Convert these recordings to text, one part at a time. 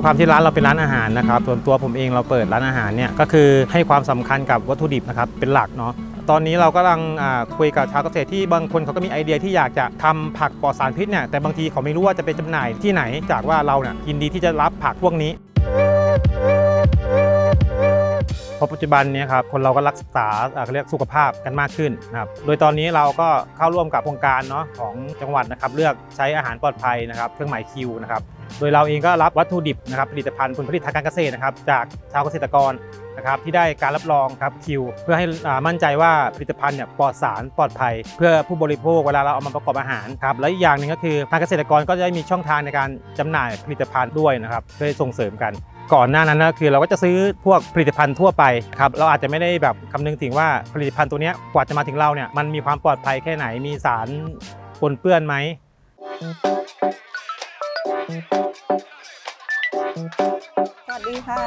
ด้วยความที่ร้านเราเป็นร้านอาหารนะครับส่วนตัวผมเองเราเปิดร้านอาหารเนี่ยก็คือให้ความสำคัญกับวัตถุดิบนะครับเป็นหลักเนาะตอนนี้เรากำลังคุยกับชาวเกษตรที่บางคนเขาก็มีไอเดียที่อยากจะทำผักปลอดสารพิษเนี่ยแต่บางทีเขาไม่รู้ว่าจะไปจำหน่ายที่ไหน จากว่าเราเนี่ยยินดีที่จะรับผักพวกนี้ เพราะปัจจุบันนี้ครับคนเราก็รักษาอ่าเขาเรียกสุขภาพกันมากขึ้นนะครับโดยตอนนี้เราก็เข้าร่วมกับโครงการเนาะของจังหวัดนะครับเลือกใช้อาหารปลอดภัยนะครับเครื่องหมายคิวนะครับโดยเราเองก็รับวัตถุดิบนะครับผลิตภัณฑ์ผลผลิตทางการเกษตรนะครับจากชาวเกษตรกรนะครับที่ได้การรับรองครับคิว เพื่อให้มั่นใจว่าผลิตภัณฑ์เนี่ยปลอดสารปลอดภัย เพื่อผู้บริโภคเวลาเราเอามาประกอบอาหารครับและอีกอย่างหนึ่งก็คือทางเกษตรกรก็จะได้มีช่องทางในการจำหน่ายผลิตภัณฑ์ด้วยนะครับเพื่อส่งเสริมกัน ก่อนหน้านั้นนะคือเราก็จะซื้อพวกผลิตภัณฑ์ทั่วไปครับเราอาจจะไม่ได้แบบคำนึงถึงว่าผลิตภัณฑ์ตัวนี้กว่าจะมาถึงเราเนี่ยมันมีความปลอดภัยแค่ไหนมีสารปนเปื้อนไหมสวัสดีค่ะ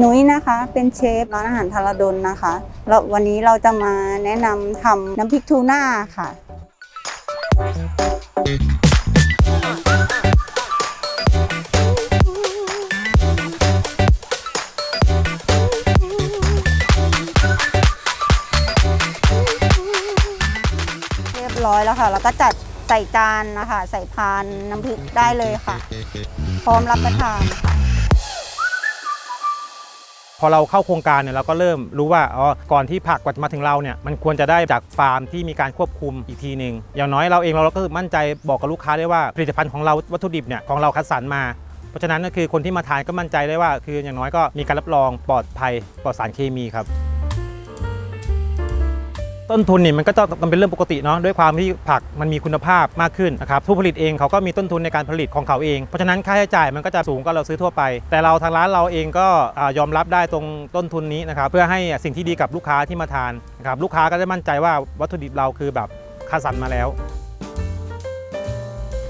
นุ้ยนะคะเป็นเชฟร้านอาหารทาราดนนะคะแล้ววันนี้เราจะมาแนะนำทำน้ำพริกทูน่าค่ะ ร้อยแล้วค่ะ แล้วก็จัดใส่จานนะคะ ใส่พานน้ำพริกได้เลยค่ะ พร้อมรับประทานค่ะพอเราเข้าโครงการเนี่ยเราก็เริ่มรู้ว่าอ๋อก่อนที่ผักกว่าจะมาถึงเราเนี่ยมันควรจะได้จากฟาร์มที่มีการควบคุมอีกทีหนึ่งอย่างน้อยเราเองเราก็มั่นใจบอกกับลูกค้าได้ว่าผลิตภัณฑ์ของเราวัตถุดิบเนี่ยของเราคัดสรรมา เพราะฉะนั้นก็คือคนที่มาทานก็มั่นใจได้ว่า คืออย่างน้อยก็มีการรับรองปลอดภัยปลอดสารเคมีครับ ต้นทุนนี่มันก็จะมันเป็นเรื่องปกติเนาะด้วยความที่ผักมันมีคุณภาพมากขึ้นนะครับผู้ผลิตเองเขาก็มีต้นทุนในการผลิตของเขาเอง เพราะฉะนั้นค่าใช้จ่ายมันก็จะสูงกว่าเราซื้อทั่วไป แต่เราทางร้านเราเองก็ยอมรับได้ตรงต้นทุนนี้นะครับเพื่อให้สิ่งที่ดีกับลูกค้าที่มาทานนะครับลูกค้าก็จะมั่นใจว่าวัตถุดิบเราคือแบบคัดสรรมาแล้ว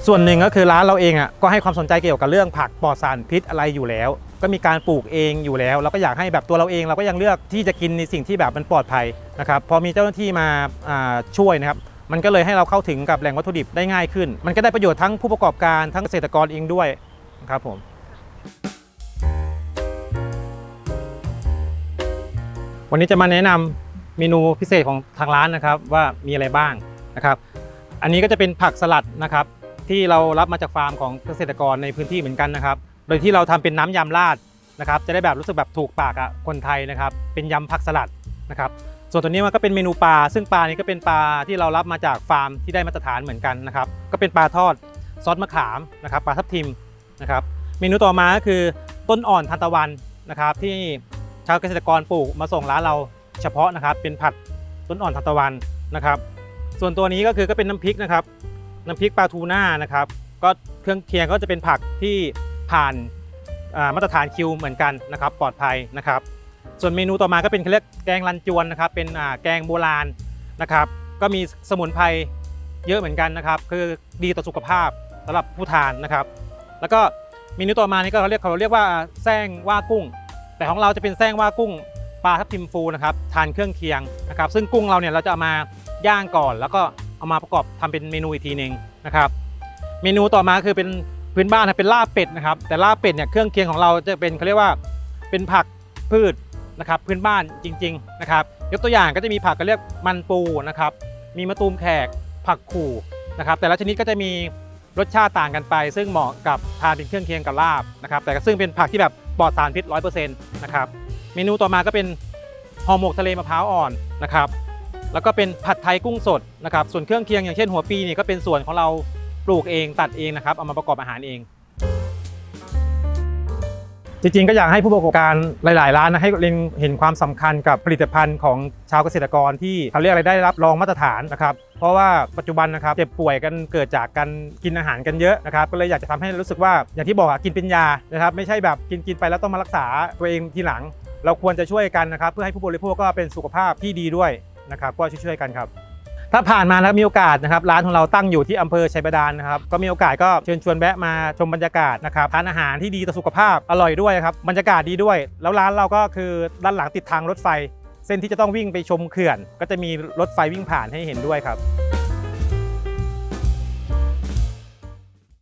ส่วนหนึ่งก็คือร้านเราเองอะก็ให้ความสนใจเกี่ยวกับเรื่องผักปลอดสารพิษอะไรอยู่แล้ว ก็มีการปลูกเองอยู่แล้ว เราก็อยากให้แบบตัวเราเองเราก็ยังเลือกที่จะกินในสิ่งที่แบบมันปลอดภัยนะครับพอมีเจ้าหน้าที่มาาช่วยนะครับมันก็เลยให้เราเข้าถึงกับแหล่งวัตถุดิบได้ง่ายขึ้น มันก็ได้ประโยชน์ทั้งผู้ประกอบการทั้งเกษตรกรเองด้วยนะครับผมวันนี้จะมาแนะนำเมนูพิเศษของทางร้านนะครับว่ามีอะไรบ้างนะครับ อันนี้ก็จะเป็นผักสลัดนะครับที่เรารับมาจากฟาร์มของเกษตรกรในพื้นที่เหมือนกันนะครับ โดยที่เราทำเป็นน้ำยำราดนะครับ จะได้แบบรู้สึกแบบถูกปากอะคนไทยนะครับ เป็นยำผักสลัดนะครับ ส่วนตัวนี้มันก็เป็นเมนูปลา ซึ่งปลานี้ก็เป็นปลาที่เรารับมาจากฟาร์มที่ได้มาตรฐานเหมือนกันนะครับ ก็เป็นปลาทอดซอสมะขามนะครับ ปลาทับทิมนะครับ เมนูต่อมาก็คือต้นอ่อนทานตะวันนะครับ ที่ชาวเกษตรกรปลูกมาส่งร้านเราเฉพาะนะครับ เป็นผัดต้นอ่อนทานตะวันนะครับ ส่วนตัวนี้ก็คือก็เป็นน้ำพริกนะครับ น้ำพริกปลาทูน่านะครับ ก็เครื่องเคียงก็จะเป็นผักที่ ผ่านมาตรฐานคิวเหมือนกันนะครับปลอดภัยนะครับ ส่วนเมนูต่อมาก็เป็นเขาเรียกแกงรันจวนนะครับ เป็นแกงโบราณนะครับ ก็มีสมุนไพรเยอะเหมือนกันนะครับ คือดีต่อสุขภาพสำหรับผู้ทานนะครับ แล้วก็เมนูต่อมานี่ก็เขาเรียกเขาเรียกว่าแซงว่ากุ้ง แต่ของเราจะเป็นแซงว่ากุ้งปลาทับทิมฟูนะครับทานเครื่องเคียงนะครับ ซึ่งกุ้งเราเนี่ยเราจะเอามาย่างก่อน แล้วก็เอามาประกอบทำเป็นเมนูอีกทีหนึ่งนะครับ เมนูต่อมาคือเป็น พื้นบ้านนะเป็นลาบเป็ดนะครับ แต่ลาบเป็ดเนี่ยเครื่องเคียงของเราจะเป็นเขาเรียกว่าเป็นผักพืชนะครับพื้นบ้านจริง ๆนะครับ ยกตัวอย่างก็จะมีผักก็เรียกมันปูนะครับ มีมะตูมแขกผักขู่นะครับ แต่ละชนิดก็จะมีรสชาติต่างกันไป ซึ่งเหมาะกับทานเป็นเครื่องเคียงกับลาบนะครับ แต่ซึ่งเป็นผักที่แบบปลอดสารพิษ 100%นะครับเมนูต่อมาก็เป็นห่อหมกทะเลมะพร้าวอ่อนนะครับ แล้วก็เป็นผัดไทยกุ้งสดนะครับ ส่วนเครื่องเคียงอย่างเช่นหัวปีนี่ก็เป็นส่วนของเรา ปลูกเองตัดเองนะครับเอามาประกอบอาหารเอง จริงๆ ก็อยากให้ผู้ประกอบการหลาย ๆ ร้านนะให้เล็งเห็นความสำคัญกับผลิตภัณฑ์ของชาวเกษตรกรที่เขาเรียกอะไรได้รับรองมาตรฐานนะครับเพราะว่าปัจจุบันนะครับเจ็บป่วยกันเกิดจากการกินอาหารกันเยอะนะครับก็เลยอยากจะทำให้รู้สึกว่าอย่างที่บอกอะกินเป็นยานะครับไม่ใช่แบบกินกินไปแล้วต้องมารักษาตัวเองทีหลัง เราควรจะช่วยกันนะครับเพื่อให้ผู้บริโภคก็เป็นสุขภาพที่ดีด้วยนะครับก็ช่วยๆกันครับ ถ้าผ่านมาแล้วมีโอกาสนะครับร้านของเราตั้งอยู่ที่อำเภอชัยบาดาลนะครับก็มีโอกาสก็เชิญชวนแวะมาชมบรรยากาศนะครับทานอาหารที่ดีต่อสุขภาพอร่อยด้วยครับบรรยากาศดีด้วย แล้วร้านเราก็คือด้านหลังติดทางรถไฟ เส้นที่จะต้องวิ่งไปชมเขื่อน ก็จะมีรถไฟวิ่งผ่านให้เห็นด้วยครับ